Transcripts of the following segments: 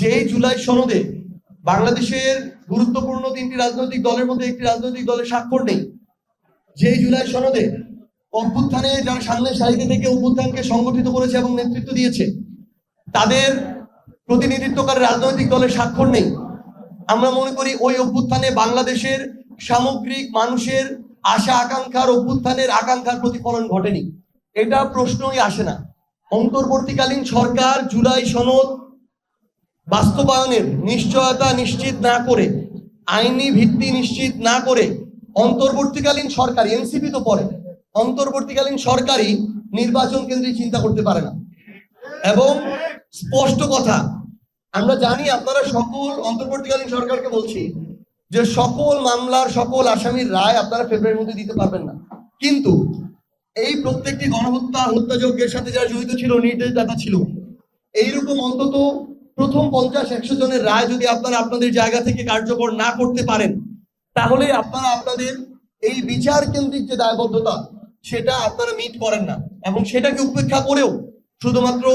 যে জুলাই সনদে বাংলাদেশের গুরুত্বপূর্ণ তিনটি রাজনৈতিক দলের মধ্যে একটি রাজনৈতিক দলের স্বাক্ষর নেই যে জুলাই সনদে অভ্যুত্থানে যারা সামনের সারিতে থেকে অভ্যুত্থানকে সংগঠিত করেছে এবং নেতৃত্ব দিয়েছে, তাদের প্রতিনিধিত্বকারী রাজনৈতিক দলের স্বাক্ষর নেই। আমরা মনে করি ওই অভ্যুত্থানে বাংলাদেশের সামগ্রিক মানুষের আশা, আকাঙ্ক্ষার অভ্যুত্থানের আকাঙ্ক্ষার প্রতিফলন ঘটেনি। এটা প্রশ্নই আসে না। অন্তর্বর্তীকালীন সরকার জুলাই সনদ বাস্তবায়নের নিশ্চয়তা নিশ্চিত না করে, আইনি ভিত্তি নিশ্চিত না করে অন্তর্বর্তীকালীন সরকার, এনসিপি তো পরে অন্তর্বর্তীকালীন সরকারই নির্বাচন কেন্দ্রে চিন্তা করতে পারে না। এবং স্পষ্ট কথা, আমরা জানি আপনারা সকল অন্তর্বর্তীকালীন সরকারকে বলছি যে সকল মামলার, সকল আসামির রায় আপনারা ফেব্রুয়ারির মধ্যে দিতে পারবেন না। কিন্তু এই প্রত্যেকটি গণহত্যা, হত্যাযজ্ঞের সাথে যারা জড়িত ছিল নির্দেশদাতা ছিল, এইরকম অন্তত প্রথম পঞ্চাশ একশো জনের রায় যদি আপনারা আপনাদের জায়গা থেকে কার্যকর না করতে পারেন, তাহলে আপনারা আপনাদের এই বিচার কেন্দ্রিক যে দায়বদ্ধতা, সেটা আপনারা মিট করেন না। এবং সেটাকে উপেক্ষা করেও শুধুমাত্র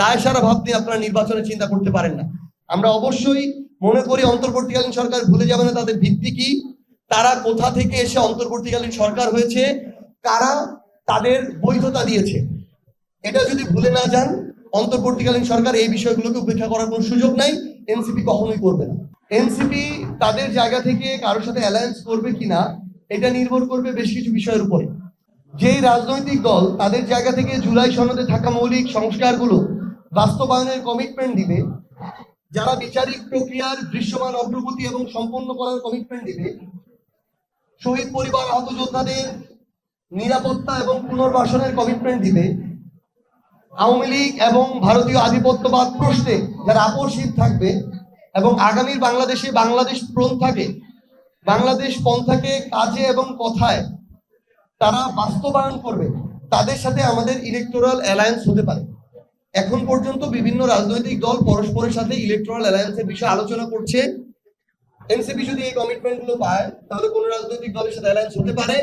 দায় সারা ভাব দিয়ে আপনারা নির্বাচনের চিন্তা করতে পারেন না। আমরা অবশ্যই মনে করি অন্তর্বর্তীকালীন সরকার ভুলে যাবে না তাদের ভিত্তি কি, তারা কোথা থেকে এসে অন্তর্বর্তীকালীন সরকার হয়েছে, কারা তাদের বৈধতা দিয়েছে। এটা যদি ভুলে না যান অন্তর্বর্তীকালীন সরকার এই বিষয়গুলোকে উপেক্ষা করার কোনো সুযোগ নাই, এনসিপি কখনোই করবে না। এনসিপি তাদের জায়গা থেকে কারোর সাথে অ্যালায়েন্স করবে কিনা এটা নির্ভর করবে বেশ কিছু বিষয়ের উপরে। যেই রাজনৈতিক দল তাদের জায়গা থেকে জুলাই সনদে থাকা মৌলিক সংস্কারগুলো বাস্তবায়নের কমিটমেন্ট দিবে, যারা বিচারিক প্রক্রিয়ার দৃশ্যমান অগ্রগতি এবং সম্পন্ন করার কমিটমেন্ট দিবে, শহীদ পরিবার, আহত যোদ্ধাদের নিরাপত্তা এবং পুনর্বাসনের কমিটমেন্ট দিবে আওয়ামী লীগ এবং ভারতীয় আধিপত্যবাদ প্রশ্নে যারা আপোষহীন থাকবে এবং আগামীর বাংলাদেশে বাংলাদেশ পন্থাকে বাংলাদেশ পন্থাকে কাজে এবং কথায় তারা বাস্তবায়ন করবে, তাদের সাথে আমাদের ইলেকটোরাল অ্যালায়েন্স হতে পারে। এখন পর্যন্ত বিভিন্ন রাজনৈতিক দল পরস্পরের সাথে ইলেকট্রাল অ্যালায়েন্সের বিষয়ে আলোচনা করছে। এনসিপি যদি এই কমিটমেন্টগুলো পায়, তাহলে কোন রাজনৈতিক দলের সাথে অ্যালায়েন্স হতে পারে।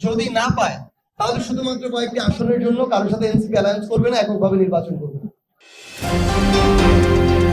যদি না পায় তাহলে শুধুমাত্র কয়েকটি আসনের জন্য কারোর সাথে এনসিপি অ্যালায়েন্স করবে না এককভাবে নির্বাচন করবে